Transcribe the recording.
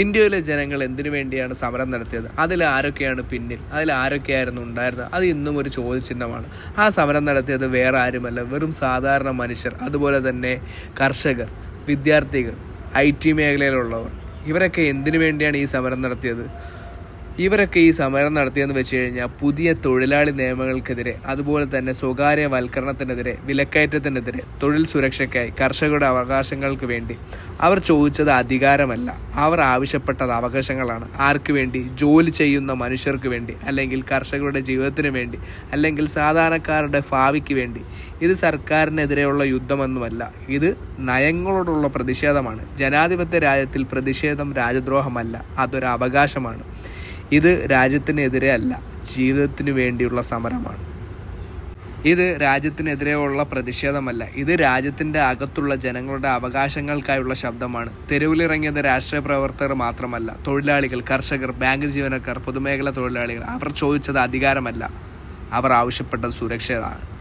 ഇന്ത്യയിലെ ജനങ്ങൾ എന്തിനു വേണ്ടിയാണ് സമരം നടത്തിയത്? അതിൽ ആരൊക്കെയാണ് പിന്നിൽ? അതിൽ ആരൊക്കെയായിരുന്നു ഉണ്ടായിരുന്നത്? അത് ഇന്നും ഒരു ചോദ്യചിഹ്നമാണ്. ആ സമരം നടത്തിയത് വേറെ ആരുമല്ല വെറും സാധാരണ മനുഷ്യർ അതുപോലെ തന്നെ കർഷകർ വിദ്യാർത്ഥികൾ ഐ ടി മേഖലയിലുള്ളവർ. ഇവരൊക്കെ എന്തിനു വേണ്ടിയാണ് ഈ സമരം നടത്തിയത്? ഇവരൊക്കെ ഈ സമരം നടത്തിയെന്ന് വെച്ച് കഴിഞ്ഞാൽ പുതിയ തൊഴിലാളി നിയമങ്ങൾക്കെതിരെ അതുപോലെ തന്നെ സ്വകാര്യവൽക്കരണത്തിനെതിരെ വിലക്കയറ്റത്തിനെതിരെ തൊഴിൽ സുരക്ഷയ്ക്കായി കർഷകരുടെ അവകാശങ്ങൾക്ക് വേണ്ടി അവർ ചോദിച്ചത് അധികാരമല്ല. അവർ ആവശ്യപ്പെട്ടത് അവകാശങ്ങളാണ്. ആർക്ക് വേണ്ടി? ജോലി ചെയ്യുന്ന മനുഷ്യർക്ക് വേണ്ടി അല്ലെങ്കിൽ കർഷകരുടെ ജീവിതത്തിന് വേണ്ടി അല്ലെങ്കിൽ സാധാരണക്കാരുടെ ഭാവിക്ക് വേണ്ടി. ഇത് സർക്കാരിനെതിരെയുള്ള യുദ്ധമൊന്നുമല്ല. ഇത് നയങ്ങളോടുള്ള പ്രതിഷേധമാണ്. ജനാധിപത്യ രാജ്യത്തിൽ പ്രതിഷേധം രാജദ്രോഹമല്ല അതൊരു അവകാശമാണ് ഇത് രാജ്യത്തിനെതിരെ അല്ല ജീവിതത്തിന് വേണ്ടിയുള്ള സമരമാണ്. ഇത് രാജ്യത്തിനെതിരെയുള്ള പ്രതിഷേധമല്ല ഇത് രാജ്യത്തിന്റെ അകത്തുള്ള ജനങ്ങളുടെ അവകാശങ്ങൾക്കായുള്ള ശബ്ദമാണ്. തെരുവിലിറങ്ങിയത് രാഷ്ട്രീയ പ്രവർത്തകർ മാത്രമല്ല തൊഴിലാളികൾ കർഷകർ ബാങ്ക് ജീവനക്കാർ പൊതുമേഖലാ തൊഴിലാളികൾ. അവർ ചോദിച്ചത് അധികാരമല്ല അവർ ആവശ്യപ്പെട്ടത് സുരക്ഷയാണ്.